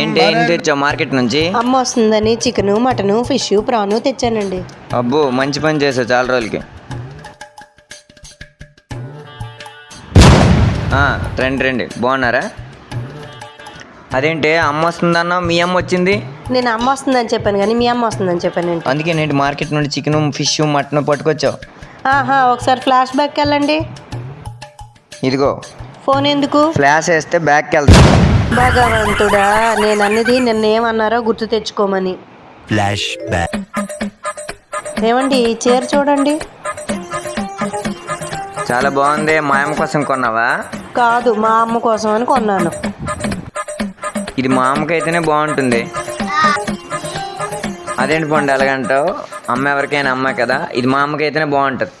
ఏంటి ఏం తెచ్చావు మార్కెట్ నుంచి? అమ్మ వస్తుందని చికెను మటను ఫిష్ ప్రాను తెచ్చానండి. అబ్బో మంచి పని చేసావు చాలా రోజులకి. రండి రండి. బాగున్నారా? అదేంటి అమ్మ వస్తుందన్నా మీ అమ్మ వచ్చింది? నేను అమ్మ వస్తుందని చెప్పాను కానీ మీ అమ్మ వస్తుందని చెప్పానండి. అందుకే నేటి మార్కెట్ నుండి చికెన్ ఫిష్ మటన్ పట్టుకొచ్చావు? ఆహా ఒకసారి ఫ్లాష్ బ్యాక్ వెళ్ళండి. ఇదిగో. ఫోన్ ఎందుకు ఫ్లాష్ వేస్తే బ్యాక్కి వెళ్తా భగవంతుడా నేను అన్నది నిన్న ఏమన్నారో గుర్తు తెచ్చుకోమని. ఫ్లాష్ బ్యాక్ ఏమండి ఈ చీర చూడండి. చాలా బాగుంది మా అమ్మ కోసం కొన్నావా? కాదు మా అమ్మ కోసం అని కొన్నాను. ఇది మా అమ్మకైతేనే బాగుంటుంది. అదేంటి పండు ఎలాగంటావు? అమ్మ ఎవరికైనా అమ్మ కదా ఇది మా అమ్మకైతేనే బాగుంటుంది.